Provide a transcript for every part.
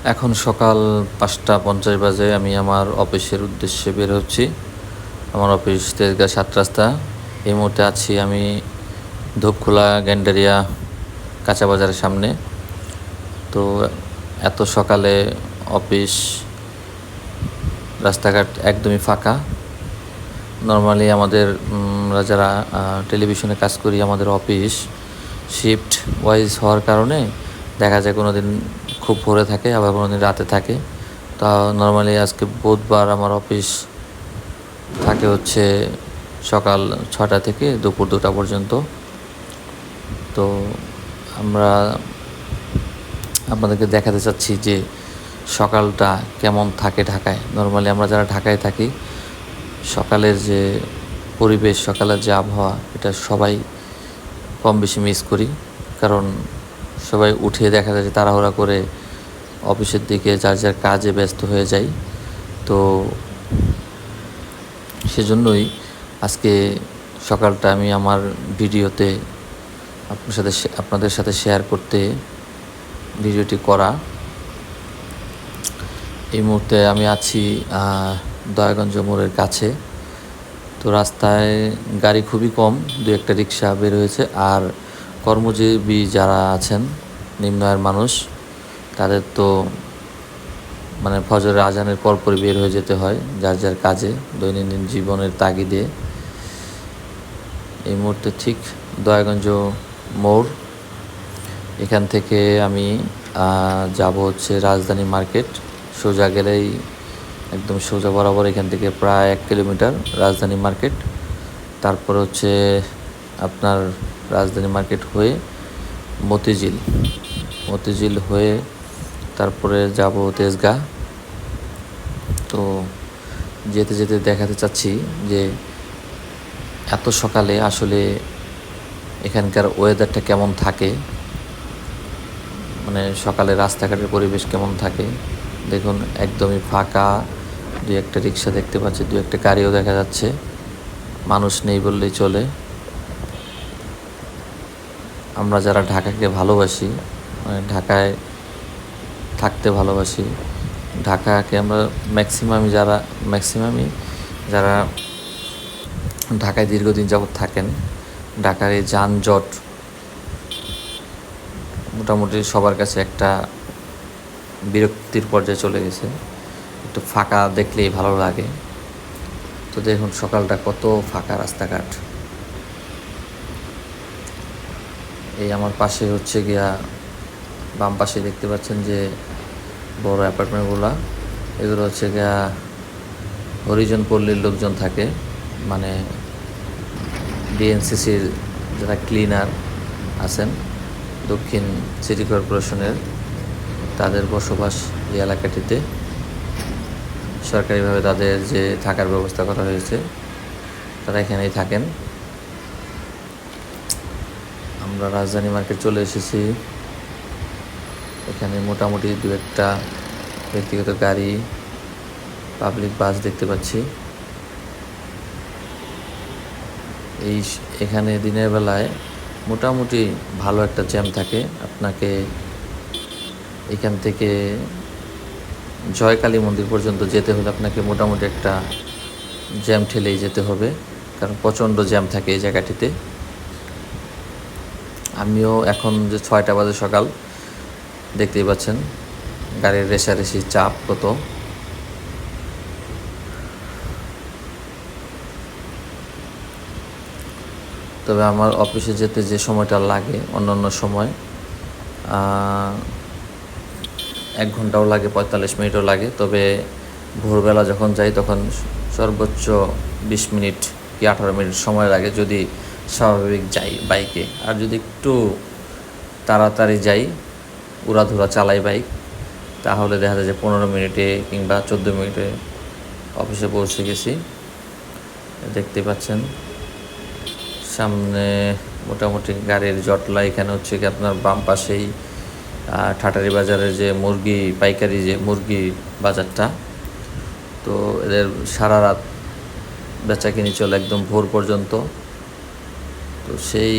এখন সকাল পাঁচটা পঞ্চাশ বাজে আমি আমার অফিসের উদ্দেশ্যে বের হচ্ছি। আমার অফিস তেজগাঁ সাত রাস্তা। এই মুহূর্তে আছি আমি ধূপখোলা গ্যান্ডারিয়া কাঁচা বাজারের সামনে। তো এত সকালে অফিস রাস্তাঘাট একদমই ফাঁকা। নর্মালি আমাদের যারা টেলিভিশনে কাজ করি আমাদের অফিস শিফট ওয়াইজ হওয়ার কারণে দেখা যায় কোনো দিন খুব ভোরে থাকে, আবার কোনো দিন রাতে থাকে। তা নর্মালি আজকে বুধবার আমার অফিস থাকে হচ্ছে সকাল ছটা থেকে দুপুর দুটা পর্যন্ত। তো আমরা আপনাদেরকে দেখাতে চাচ্ছি যে সকালটা কেমন থাকে ঢাকায়। নর্মালি আমরা যারা ঢাকায় থাকি, সকালের যে পরিবেশ, সকালের যে আবহাওয়া, এটা সবাই কম বেশি মিস করি। কারণ সবাই উঠে দেখা যায় যে তাড়াহুড়া করে অফিসের দিকে যার যার কাজে ব্যস্ত হয়ে যায় তো সেজন্যই আজকে সকালটা আমি আমার ভিডিওতে আপনার সাথে আপনাদের সাথে শেয়ার করতে ভিডিওটি করা। এই মুহূর্তে আমি আছি দয়াগঞ্জ মোড়ের কাছে। তো রাস্তায় গাড়ি খুবই কম দু একটা রিক্সা বের হয়েছে। আর কর্মজীবী যারা আছেন, নিম্ন আয়ের মানুষ তাদের তো মানে ফজরের আজানের পরপরই বের হয়ে যেতে হয় যার যার কাজে, দৈনন্দিন জীবনের তাগিদে। এই মুহূর্তে ঠিক দয়াগঞ্জ মোড়। এখান থেকে আমি যাব হচ্ছে রাজধানী মার্কেট। সোজা গেলেই একদম সোজা বরাবর এখান থেকে প্রায় এক কিলোমিটার রাজধানী মার্কেট। তারপর হচ্ছে আপনার রাজধানী মার্কেট হয়ে মতিঝিল। মতিঝিল হয়ে তারপরে যাব তেজগাঁ। তো যেতে যেতে দেখাতে চাচ্ছি যে এত সকালে আসলে এখানকার ওয়েদারটা কেমন থাকে? মানে সকালে রাস্তাঘাটের পরিবেশ কেমন থাকে? দেখুন, একদমই ফাঁকা। দু একটা রিক্সা দেখতে পাচ্ছি দু একটা গাড়িও দেখা যাচ্ছে। মানুষ নেই বললেই চলে। আমরা যারা ঢাকাকে ভালোবাসি মানে ঢাকায় থাকতে ভালোবাসি। ঢাকাকে আমরা ম্যাক্সিমামই যারা ম্যাক্সিমামই যারা ঢাকায় দীর্ঘদিন যাবৎ থাকেন, ঢাকার এই যানজট মোটামুটি সবার কাছে একটা বিরক্তির পর্যায়ে চলে গেছে। একটু ফাঁকা দেখলেই ভালো লাগে। তো দেখুন সকালটা কত ফাঁকা রাস্তাঘাট। এই আমার পাশে হচ্ছে গিয়া বাম পাশে দেখতে পাচ্ছেন যে বড় অ্যাপার্টমেন্টগুলা। এগুলো হচ্ছে গিয়া হরিজন পল্লীর লোকজন থাকে মানে ডিএনসিসির যারা ক্লিনার আছেন, দক্ষিণ সিটি কর্পোরেশনের, তাদের বসবাস এই এলাকাটিতে। সরকারিভাবে তাদের যে থাকার ব্যবস্থা করা হয়েছে, তারা এখানেই থাকেন। আমরা রাজধানী মার্কেট চলে এসেছি। এখানে মোটামুটি দু একটা ব্যক্তিগত গাড়ি পাবলিক বাস দেখতে পাচ্ছি। এই এখানে দিনের বেলায় মোটামুটি ভালো একটা জ্যাম থাকে। আপনাকে এখান থেকে জয়কালী মন্দির পর্যন্ত যেতে হলে আপনাকে মোটামুটি একটা জ্যাম ঠেলেই যেতে হবে, কারণ প্রচণ্ড জ্যাম থাকে এই জায়গাটিতে। আমিও এখন যে ছয়টা বাজে সকাল দেখতেই পাচ্ছেন, গাড়ির রেশারেশি চাপ কত। তবে আমার অফিসে যেতে যে সময়টা লাগে, অন্যান্য সময় এক ঘন্টাও লাগে, পঁয়তাল্লিশ মিনিটও লাগে। তবে ভোরবেলা যখন যাই, তখন সর্বোচ্চ বিশ মিনিট কি আঠারো মিনিট সময় লাগে যদি স্বাভাবিক যাই বাইকে। আর যদি একটু তাড়াতাড়ি যাই উড়াধুরা চালাই বাইক, তাহলে দেখা যায় যে পনেরো মিনিটে কিংবা চোদ্দ মিনিটে অফিসে পৌঁছে গেছি। দেখতে পাচ্ছেন, সামনে মোটামুটি গাড়ির জটলা, এখানে হচ্ছে কি আপনার বাম পাশেই ঠাটারি বাজারের যে মুরগি পাইকারি যে মুরগি বাজারটা। তো এদের সারা রাত বেচা কিনি চলে একদম ভোর পর্যন্ত। তো সেই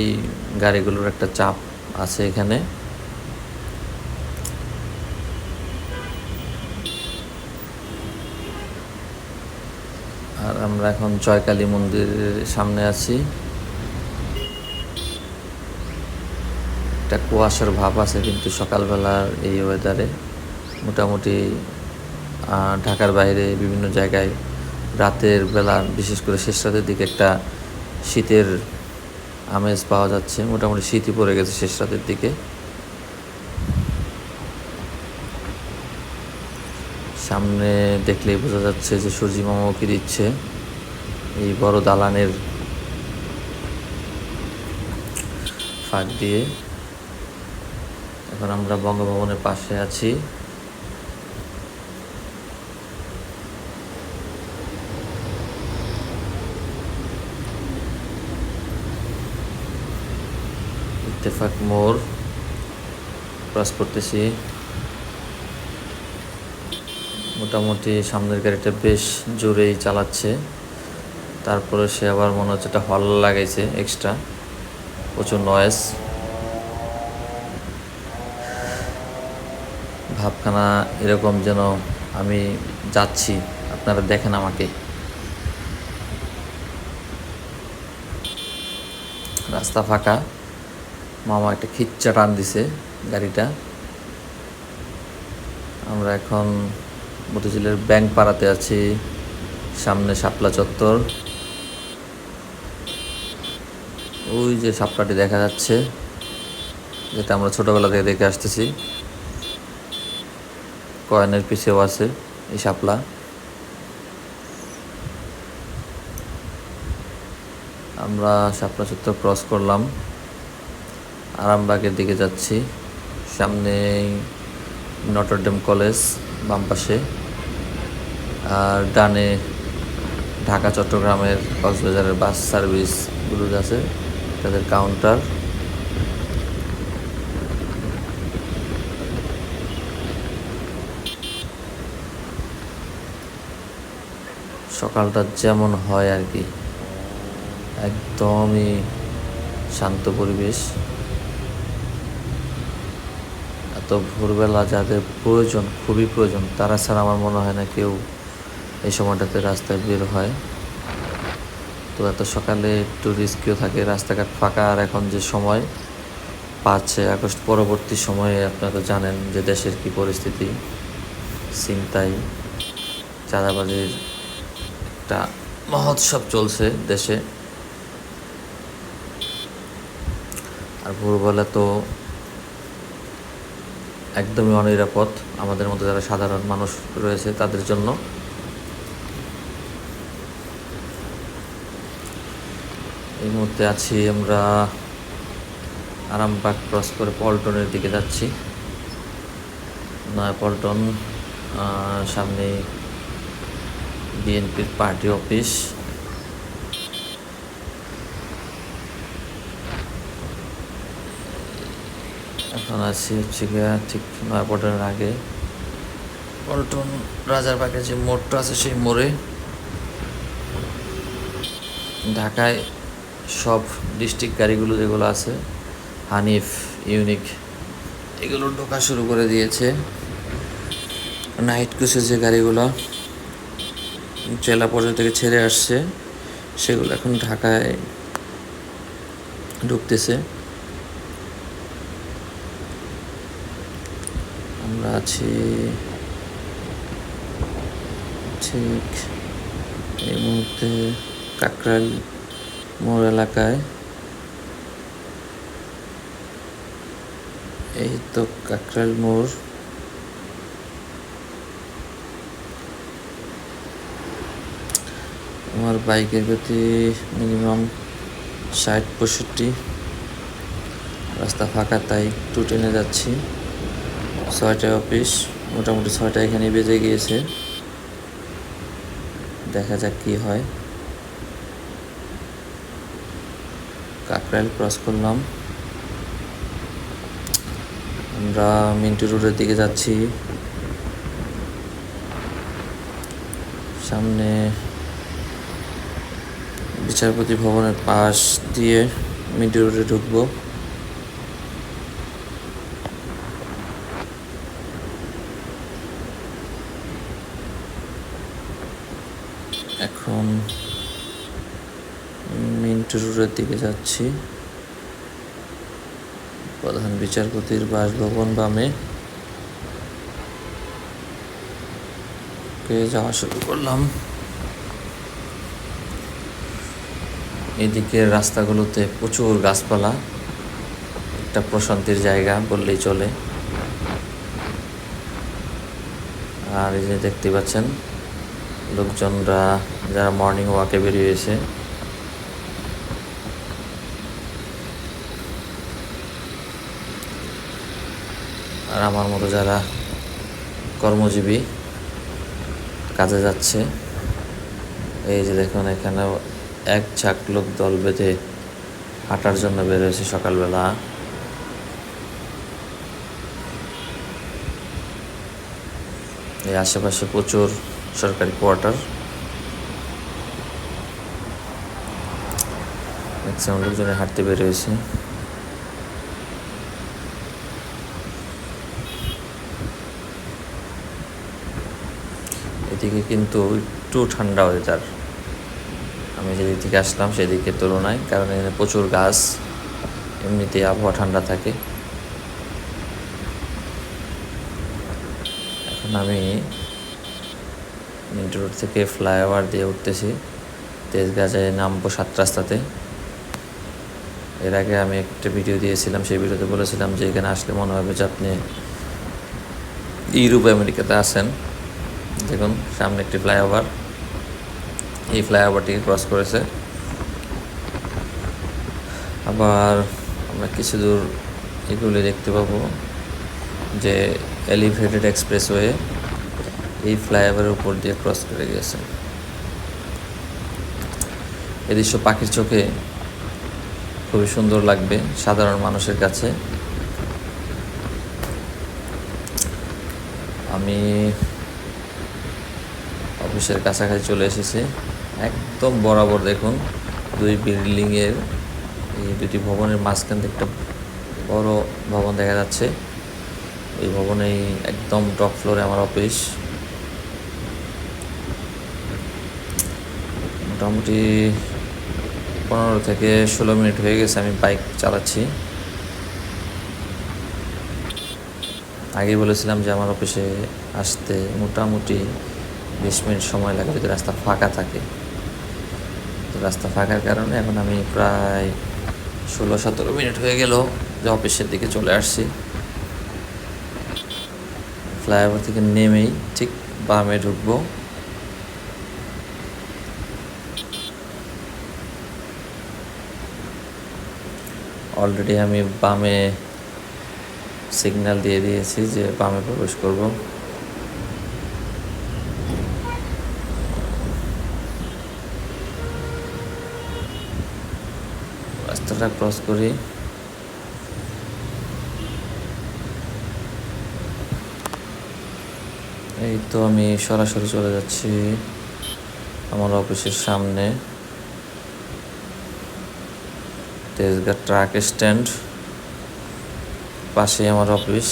গাড়িগুলোর একটা চাপ আছে এখানে। আমরা এখন জয়কালী মন্দিরের সামনে আছি। একটা কুয়াশার ভাব আছে কিন্তু সকালবেলার এই ওয়েদারে মোটামুটি ঢাকার বাইরে বিভিন্ন জায়গায় রাতের বেলা, বিশেষ করে শেষ রাতের দিকে একটা শীতের আমেজ পাওয়া যাচ্ছে। মোটামুটি শীতই পড়ে গেছে শেষ রাতের দিকে। সামনে দেখলেই বোঝা যাচ্ছে যে সূর্যি মামা উকি দিচ্ছে। এই বড় দালানের ফাঁক দিয়ে। এখন আমরা বঙ্গভবনের পাশে আছি। ইত্তেফাক মোড়। ক্রস করতেছি। মোটামুটি সামনের গাড়িটা বেশ জোরেই চালাচ্ছে। তারপরে সে আবার মনে হচ্ছে একটা হল লাগাইছে এক্সট্রা প্রচুর নয়েস ভাবখানা এরকম যেন আমি যাচ্ছি, আপনারা দেখেন আমাকে। রাস্তা ফাঁকা, মামা একটা খিচ্চা টান দিছে গাড়িটা। আমরা এখন মতিঝিলের ব্যাংক পাড়াতে আছি, সামনে শাপলা চত্বর। ওই যে শাপলাটি দেখা যাচ্ছে, যেটা আমরা ছোটবেলা থেকে দেখে আসতেছি। কয়েনের পিছেও আছে এই শাপলা। আমরা শাপলা চত্বর ক্রস করলাম, আরামবাগের দিকে যাচ্ছি সামনে নটরডেম কলেজ বাম পাশে। আর ডানে ঢাকা, চট্টগ্রামের কক্সবাজারের বাস সার্ভিসগুলো আছে, তাদের কাউন্টার সকালটা যেমন হয় আর কি, একদমই শান্ত পরিবেশ। এত ভোরবেলা যাদের প্রয়োজন, খুবই প্রয়োজন, তারা ছাড়া আমার মনে হয় না কেউ এই সময়টাতে রাস্তায় বের হয়। তো এত সকালে একটু রিস্কিও থাকে, রাস্তাঘাট ফাঁকা। আর এখন যে সময় পাচ্ছে আগস্ট পরবর্তী সময়ে আপনারা তো জানেন যে দেশের কি পরিস্থিতি। চিন্তাই চাঁদাবাজির একটা মহোৎসব চলছে দেশে। আর ভোরবেলা তো একদমই অনিরাপদ। আমাদের মতো যারা সাধারণ মানুষ রয়েছে তাদের জন্য মুহূর্তে আছি আমরা আরামবাগ ক্রস করে পল্টনের দিকে যাচ্ছি। নয়া পল্টন সামনে বিএনপির পার্টি অফিস। এখন আছি হচ্ছে গিয়া ঠিক নয়াপল্টনের আগে। পল্টন রাজারবাগে যে মোড়টা আছে সেই মোড়ে। ঢাকায় সব ডিস্ট্রিক্ট গাড়িগুলো যেগুলো আছে, হানিফ, ইউনিক, এগুলো ঢোকা শুরু করে দিয়েছে। নাইট ক্রুজের যে গাড়িগুলো জেলা পর্যায় থেকে ছেড়ে আসছে, সেগুলো এখন ঢাকায় ঢুকতেছে। আমরা আছি ঠিক এই মুহূর্তে কাকরাইল মোড় এলাকায়। এই তো কাকরাইল মোড়। আমার বাইকের গতি মিনিমাম ষাট, পঁয়ষট্টি। রাস্তা ফাঁকা, তাই একটু টেনে যাচ্ছি। ছয়টায় অফিস, মোটামুটি ছয়টা এখানে বেজে গিয়েছে। দেখা যাক কি হয়। কাকরাইল ক্রস করলাম। আমরা মিন্টু রোডের দিকে যাচ্ছি। সামনে বিচারপতি ভবনের পাশ দিয়ে মিন্টু রোডে ঢুকবো। এখন রোডের দিকে যাচ্ছি। প্রধান বিচারপতির বাসভবন বামে। যাওয়া শুরু করলাম? এদিকের রাস্তাগুলোতে প্রচুর গাছপালা, একটা প্রশান্তির জায়গা বললেই চলে। আর এই যে দেখতে পাচ্ছেন, লোকজনরা যারা মর্নিং ওয়াকে বেরিয়েছে আর আমার মতো যারা কর্মজীবী কাজে যাচ্ছে, এই যে দেখুন এখানে এক ঝাঁক লোক দল বেঁধে হাঁটার জন্য বেরোয়েছে সকালবেলা। এই আশেপাশে প্রচুর সরকারি কোয়ার্টার। ম্যাক্সিমাম লোকজনে হাঁটতে বেরোয়েছে। এদিকে কিন্তু একটু ঠান্ডা ওয়েদার আমি যেদিক থেকে আসলাম সেদিকের তুলনায়, কারণ এখানে প্রচুর গাছ, এমনিতে আবহাওয়া ঠান্ডা থাকে। এখন আমি মিন্টু রোড থেকে ফ্লাইওভার দিয়ে উঠতেছি তেজগাঁজায় নামবো সাত রাস্তাতে। এর আগে আমি একটা ভিডিও দিয়েছিলাম, সেই ভিডিওতে বলেছিলাম যে এখানে আসলে মনে হবে যে আপনি ইউরোপ আমেরিকাতে আছেন। দেখুন, সামনে একটি ফ্লাইওভার। এই ফ্লাইওভারটিকে ক্রস করেছে। আবার আমরা কিছু দূর এগুলি দেখতে পাবো, যে এলিভেটেড এক্সপ্রেসওয়ে এই ফ্লাইওভারের উপর দিয়ে ক্রস করে গিয়েছে। এ দৃশ্য পাখির চোখে খুবই সুন্দর লাগবে, সাধারণ মানুষের কাছে। আমি অফিসের কাছাকাছি চলে এসেছে। একদম বরাবর দেখুন, দুই বিল্ডিংয়ের এই দুটি ভবনের মাঝখান থেকে একটা বড় ভবন দেখা যাচ্ছে। এই ভবনেই একদম টপ ফ্লোরে আমার অফিস। মোটামুটি পনেরো থেকে ষোলো মিনিট হয়ে গেছে, আমি বাইক চালাচ্ছি। আগেই বলেছিলাম যে আমার অফিসে আসতে মোটামুটি বিশ মিনিট সময় লাগে যদি রাস্তা ফাঁকা থাকে। তো রাস্তা ফাঁকার কারণে এখন আমি প্রায় ষোলো সতেরো মিনিট হয়ে গেল যে অফিসের দিকে চলে আসছি। ফ্লাইওভার থেকে নেমেই ঠিক বামে ঢুকবো। অলরেডি আমি বামে সিগন্যাল দিয়ে দিয়েছি যে বামে প্রবেশ করব। রাস্তাটা ক্রস করি। এই তো আমি সরাসরি চলে যাচ্ছি আমার অফিসের সামনে। তেজগাঁ ট্রাক স্ট্যান্ড, পাশেই আমার অফিস।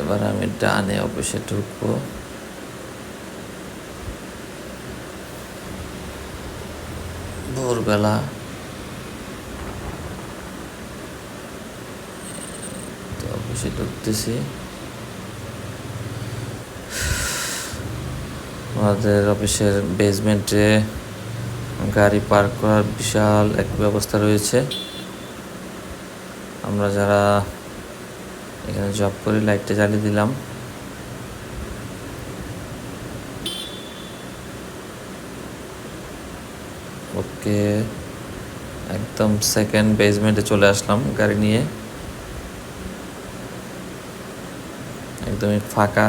এবার আমি ডানে অফিসে ঢুকবো। ভোরবেলা, তো অফিসে ঢুকতেছি। আমাদের অফিসের বেসমেন্টে গাড়ি পার্ক করার বিশাল এক ব্যবস্থা রয়েছে। আমরা যারা এখানে জব করি লাইটটা জ্বালিয়ে দিলাম। ওকে একদম সেকেন্ড বেসমেন্টে চলে আসলাম গাড়ি নিয়ে। একদমই ফাঁকা।